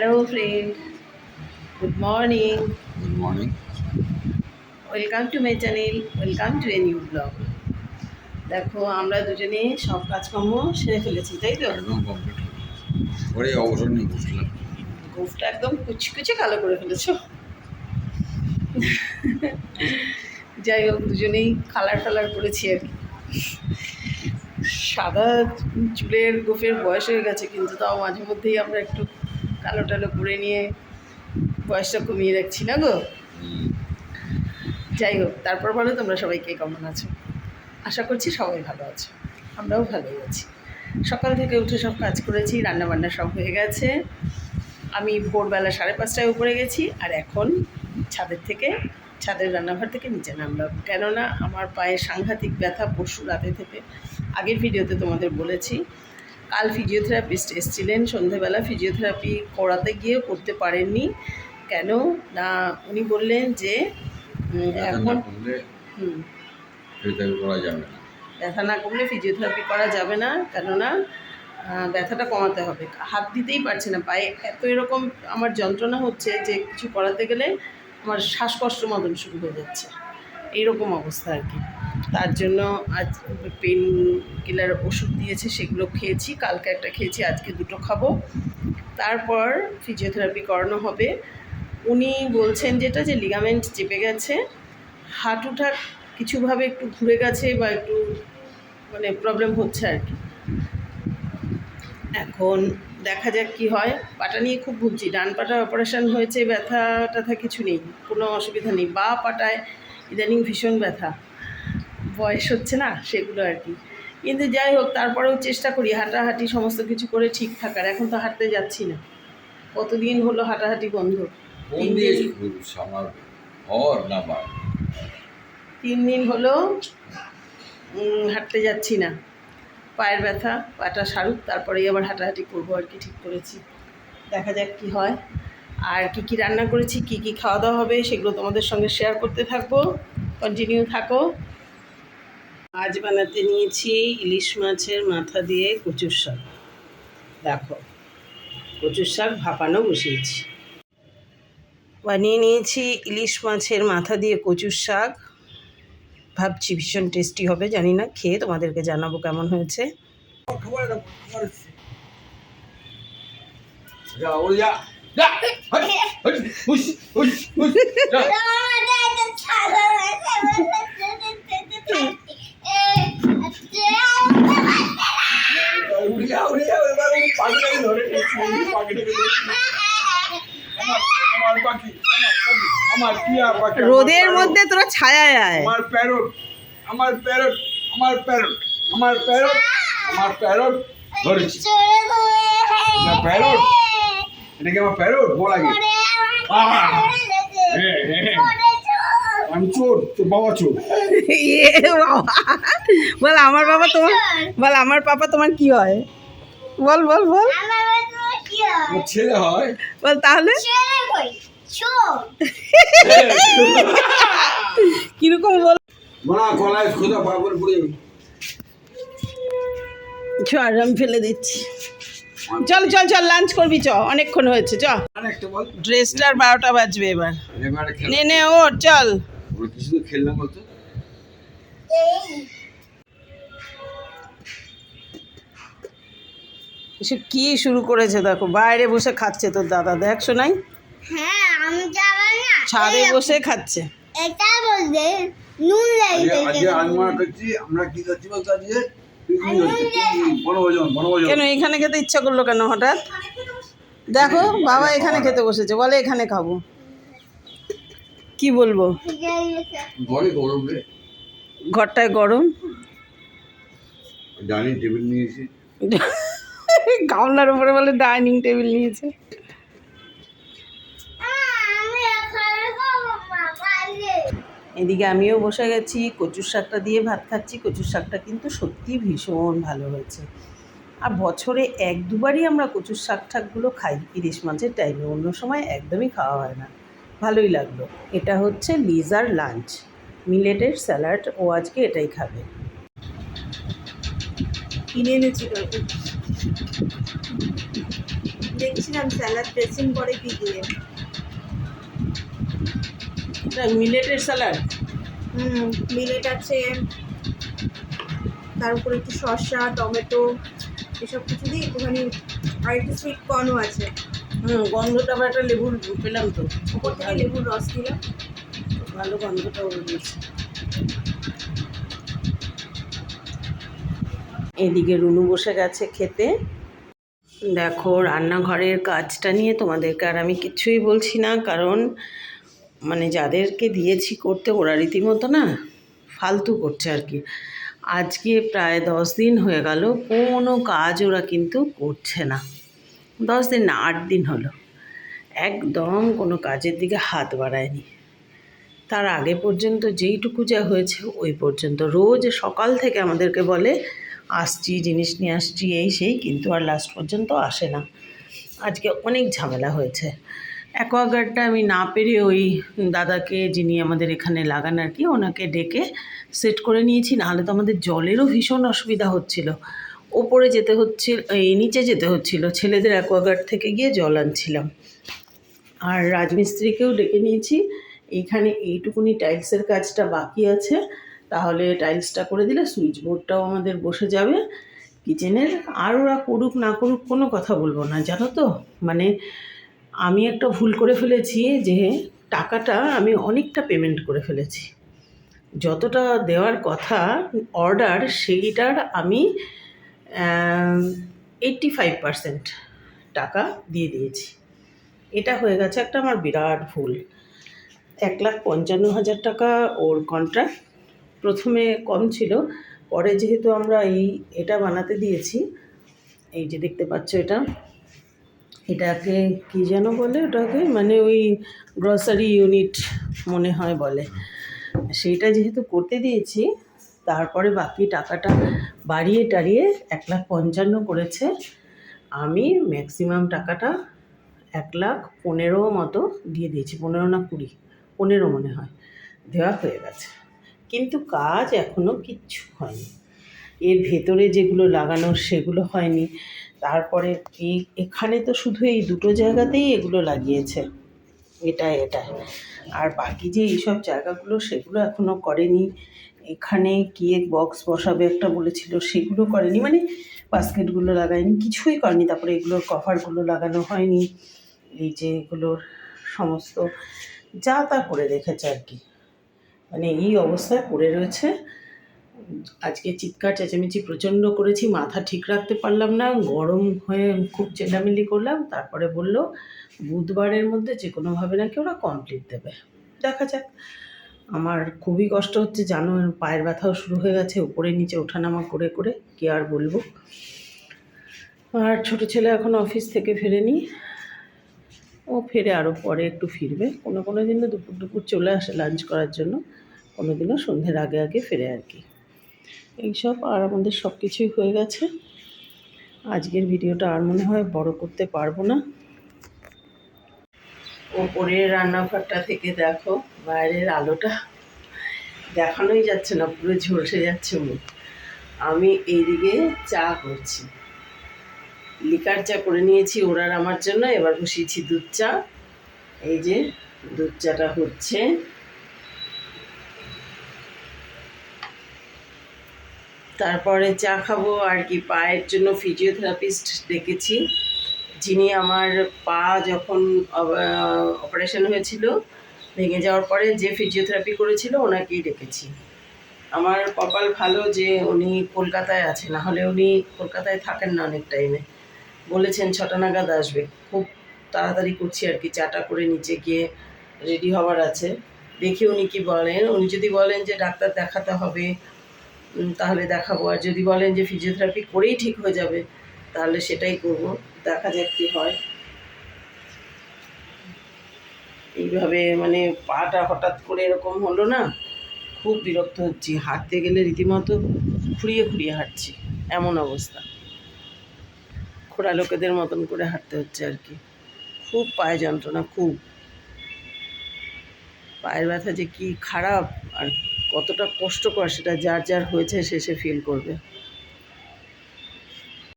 Hello friend good morning good morning welcome to my channel welcome to a new blog দেখো আমরা দুজনে সব কাজকর্ম সেরে ফেলেছি তাই তো? একদম কমপ্লিট পরে অবসর নিয়ে বসলাম। গোফটা একদম কুচকুচে কালো করে ফেলেছো। যাই হোক দুজনেই কালার টালার করেছি আর কি। সাদা চুলের গোফের বয়স হয়ে গেছে কিন্তু তাও মাঝে মধ্যেই আমরা একটু কালো টালো করে নিয়ে বয়সটা কমিয়ে রাখছি না গো? যাই হোক, তারপর বলো তোমরা সবাই কে কেমন আছো? আশা করছি সবাই ভালো আছো। আমরাও ভালোই আছি। সকাল থেকে উঠে সব কাজ করেছি, রান্নাবান্না সব হয়ে গেছে। আমি ভোরবেলা সাড়ে পাঁচটায় উপরে গেছি আর এখন ছাদের থেকে, ছাদের রান্নাঘর থেকে নিচে নামলাম। কেননা আমার পায়ে সাংঘাতিক ব্যথা পরশু রাতে থেকে আগের ভিডিওতে তোমাদের বলেছি কাল ফিজিওথেরাপিস্ট এসেছিলেন সন্ধেবেলা ফিজিওথেরাপি করাতে গিয়ে করতে পারেননি। কেন? না উনি বললেন যে এখন করলে হুম। ফিজিওথেরাপি করা যাবে না। ব্যথা না কমলে ফিজিওথেরাপি করা যাবে না কেননা ব্যথাটা কমাতে হবে। হাত দিতেই পারছে না পায়ে এত এরকম আমার যন্ত্রণা হচ্ছে যে কিছু করাতে গেলে আমার শ্বাসকষ্ট মতন শুরু হয়ে যাচ্ছে। এইরকম অবস্থা আর কি। তার জন্য আজ পেন কিলার ওষুধ দিয়েছে, সেগুলো খেয়েছি, কালকে একটা খেয়েছি, আজকে দুটো খাব। তারপর ফিজিওথেরাপি করানো হবে। উনি বলছেন যেটা, যে লিগামেন্ট চেপে গেছে হাঁটুটা কিছুভাবে একটু ঘুরে গেছে বা একটু মানে প্রবলেম হচ্ছে আর কি। এখন দেখা যাক কি হয়। পাটা নিয়ে খুব ভুগছি। ডান পাটার অপারেশন হয়েছে ব্যথা ট্যাথা কিছু নেই, কোনো অসুবিধা নেই। বা পাটায় ইদানিং ভীষণ ব্যথা। বয়স হচ্ছে না সেগুলো আর কি। কিন্তু যাই হোক তারপরেও চেষ্টা করি হাঁটাহাঁটি সমস্ত কিছু করে ঠিক থাকার। এখন তো হাঁটতে যাচ্ছি না। কতদিন হলো হাঁটাহাঁটি বন্ধ? তিন দিন? হলো হাঁটতে যাচ্ছি না। পায়ের ব্যথা পাটা সারুক তারপরেই আবার হাঁটাহাঁটি করব আর কি ঠিক করেছি। দেখা যাক কি হয়। আর কি কি রান্না করেছি, কি কি খাওয়া দাওয়া হবে সেগুলো তোমাদের সঙ্গে শেয়ার করতে থাকব। কন্টিনিউ থাকো। আজ বানাতে নিয়েছি ইলিশ মাছের মাথা দিয়ে কচুর শাক। দেখো, কচুর শাক ভাপানো বসিয়েছি। বানিয়ে নিয়েছি ইলিশ মাছের মাথা দিয়ে কচুর শাক। ভাবছি ভীষণ টেস্টি হবে, জানি না, খেয়ে তোমাদেরকে জানাব কেমন হয়েছে। যা। রোদের মধ্যে তোরা ছায়ায় আয়। আমার প্যারট আমার প্যারট আমার প্যারট আমার প্যারট আমার প্যারট ধরেছি। না প্যারট এটা কি আমার প্যারট বল আগে। আমি চোর তোর বাবা চোর। এ বাবা। বল আমার বাবা তোমার বল আমার পাপা তোমার কি হয়? বল বল বল। ছেলে হয়। বল তাহলে? কীরকম বল মনা কলায় খোদা পাগল পড়ে আমি ফেলে দিচ্ছি। চল চল চল লাঞ্চ করবি চ অনেকক্ষণ হয়েছে চ। আরেকটা বল ড্রেসটার বারোটা বাজবে এবার। নে নে ওর চল। ওরা কিছু তো খেললাম বলতো এসব কি শুরু করেছে দেখো? বাইরে বসে খাচ্ছে তোর দাদা দেখ শোনাই। হ্যাঁ আমি যাব না ছাদে বসে খাচ্ছে। এটা বলতে নুন আমরা কি করছি বলতো কেন এখানে খেতে ইচ্ছা করল কেন হঠাৎ? দেখো বাবা এখানে খেতে বসেছে বলে এখানে খাব। কি বলব? ঘরটায় গরম? ডাইনিং টেবিল নিয়েছি গামলার উপরে বলে ডাইনিং টেবিল নিয়েছে। এদিকে আমিও বসে গেছি, কচুর শাকটা দিয়ে ভাত খাচ্ছি, কচুর শাকটা কিন্তু সত্যি ভীষণ ভালো হয়েছে। আর বছরে এক দুবারই আমরা কচুর শাক ঠাকগুলো খাই, ইলিশ মাছের টাইমে অন্য সময় একদমই খাওয়া হয় না। ভালোই লাগল। এটা হচ্ছে লিজার লাঞ্চ। মিলেটের স্যালাড, ও আজকে এটাই খাবে। কিনে এনেছি দেখছিলাম স্যালাড ড্রেসিং করে কি দিয়ে। এটা মিলেটের স্যালাড হুম মিলেট আছে। তার উপরে একটু শসা টমেটো এসব কিছু দিয়ে একটুখানি আর একটু সুইট কর্নও আছে। হুম গন্ধটা আবার একটা লেবুর পেলাম তো। ওপর থেকে লেবুর রস দিলাম। ভালো গন্ধটাও বেরিয়েছে এদিকে রুনু বসে গেছে খেতে। দেখো রান্নাঘরের কাজটা নিয়ে তোমাদেরকে আর আমি কিছুই বলছি না কারণ মানে যাদেরকে দিয়েছি করতে, ওরা রীতিমতো না ফালতু করছে আর কি। আজকে প্রায় দশ দিন হয়ে গেল, কোনো কাজ ওরা কিন্তু করছে না। দশ দিন না, আট দিন হলো। একদম কোনো কাজের দিকে হাত বাড়ায়নি। তার আগে পর্যন্ত যেইটুকু যা হয়েছে, ওই পর্যন্ত। রোজ সকাল থেকে আমাদেরকে বলে, আসছি, জিনিস নিয়ে আসছি, এই সেই, কিন্তু আর লাস্ট পর্যন্ত আসে না। আজকে অনেক ঝামেলা হয়েছে। অ্যাকোয়াগার্ডটা আমি না পেরে ওই দাদাকে যিনি আমাদের এখানে লাগান আর কি, ওনাকে ডেকে সেট করে নিয়েছি। নাহলে তো আমাদের জলেরও ভীষণ অসুবিধা হচ্ছিল। ওপরে যেতে হচ্ছিল, এই নিচে যেতে হচ্ছিল। ছেলেদের অ্যাকোয়াগার্ড থেকে গিয়ে জল আনছিলাম। আর রাজমিস্ত্রিকেও ডেকে নিয়েছি। এইখানে এইটুকুনি টাইলসের কাজটা বাকি আছে। তাহলে টাইলসটা করে দিলে সুইচ বোর্ডটাও আমাদের বসে যাবে। কিচেনের আর ওরা করুক না করুক কোনো কথা বলব না, জানো তো? মানে আমি একটা ভুল করে ফেলেছি যে টাকাটা আমি অনেকটা পেমেন্ট করে ফেলেছি। যতটা দেওয়ার কথা অর্ডার সেইটার আমি এইট্টি ফাইভ পারসেন্ট টাকা দিয়ে দিয়েছি। এটা হয়ে গেছে একটা আমার বিরাট ভুল। এক লাখ পঞ্চান্ন হাজার টাকা ওর কন্ট্রাক্ট প্রথমে কম ছিল, পরে যেহেতু আমরা এই এটা বানাতে দিয়েছি, এই যে দেখতে পাচ্ছ এটা এটাকে কী যেন বলে ওটাকে? মানে ওই গ্রসারি ইউনিট মনে হয় বলে। সেইটা যেহেতু করতে দিয়েছি, তারপরে বাকি টাকাটা বাড়িয়ে টাড়িয়ে এক লাখ পঞ্চান্ন করেছে। আমি ম্যাক্সিমাম টাকাটা এক লাখ পনেরো মতো দিয়ে দিয়েছি, পনেরো না কুড়ি, পনেরো মনে হয়। দেওয়া হয়ে গেছে। কিন্তু কাজ এখনও কিচ্ছু হয়নি। এর ভেতরে যেগুলো লাগানো সেগুলো হয়নি। তারপরে এই, এখানে তো শুধু এই দুটো জায়গাতেই এগুলো লাগিয়েছে। এটা এটা আর বাকি যে এইসব জায়গাগুলো, সেগুলো এখনও করেনি। এখানে কেক বক্স বসাবে একটা বলেছিল, সেগুলো করেনি। মানে বাস্কেটগুলো লাগায়নি, কিছুই করেনি। তারপরে এগুলোর কভারগুলো লাগানো হয়নি। এই যে এগুলোর সমস্ত যা তা করে রেখেছে আর কি। মানে এই অবস্থায় পড়ে রয়েছে। আজকে চিৎকার, চেঁচামেচি প্রচণ্ড করেছি, মাথা ঠিক রাখতে পারলাম না, গরম হয়ে খুব চেঁচামেলি করলাম, তারপরে বলল, বুধবারের মধ্যে যে কোনোভাবে নাকি ওরা কমপ্লিট দেবে। দেখা যাক। আমার খুবই কষ্ট হচ্ছে, জানো, পায়ের ব্যথাও শুরু হয়ে গেছে, উপরে নিচে ওঠানামা করে করে, কি আর বলব? আর ছোট ছেলে এখন অফিস থেকে ফেরেনি। ও ফেরে আরও পরে একটু ফিরবে। কোনো কোনো দিনও দুপুর দুপুর চলে আসে লাঞ্চ করার জন্য, কোনো দিনও সন্ধ্যের আগে আগে ফিরে আর কি। এইসব আর আমাদের সব কিছুই হয়ে গেছে। আজকের ভিডিওটা আর মনে হয় বড় করতে পারব না। ওপরের রান্নাঘরটা থেকে দেখো, বাইরের আলোটা দেখানোই যাচ্ছে না, পুরো ঝলসে যাচ্ছে মুখ। আমি এইদিকে চা করছি। লিকার চা করে নিয়েছি ওরার আমার জন্য, এবার বসিয়েছি দুধ চা। এই যে দুধ চাটা হচ্ছে। তারপরে চা খাব আর কি, পায়ের জন্য ফিজিওথেরাপিস্ট ডেকেছি। যিনি আমার পা যখন অপারেশন হয়েছিল, ভেঙে যাওয়ার পরে যে ফিজিওথেরাপি করেছিল ওনাকেই ডেকেছি। আমার কপাল ভালো যে উনি কলকাতায় আছে না হলে উনি কলকাতায় থাকেন না অনেক টাইমে বলেছেন ছটা নাগাদ আসবে। খুব তাড়াতাড়ি করছি আর কি, চাটা করে নিচে গিয়ে রেডি হওয়ার আছে। দেখি উনি কি বলেন। উনি যদি বলেন যে ডাক্তার দেখাতে হবে তাহলে দেখাবো। আর যদি বলেন যে ফিজিওথেরাপি করেই ঠিক হয়ে যাবে, তাহলে সেটাই করব। দেখা যাক কী হয়। এইভাবে মানে পাটা হঠাৎ করে এরকম হলো না, খুব বিরক্ত হচ্ছি। হাঁটতে গেলে রীতিমতো খুঁড়িয়ে খুঁড়িয়ে হাঁটছি। এমন অবস্থা। খোড়া লোকেদের মতন করে হাঁটতে হচ্ছে আর কি। খুব পায়ে যন্ত্রণা, খুব। পায়ের ব্যথা যে কি খারাপ, আর কতটা কষ্টকর সেটা যার যার হয়েছে সে সে ফিল করবে।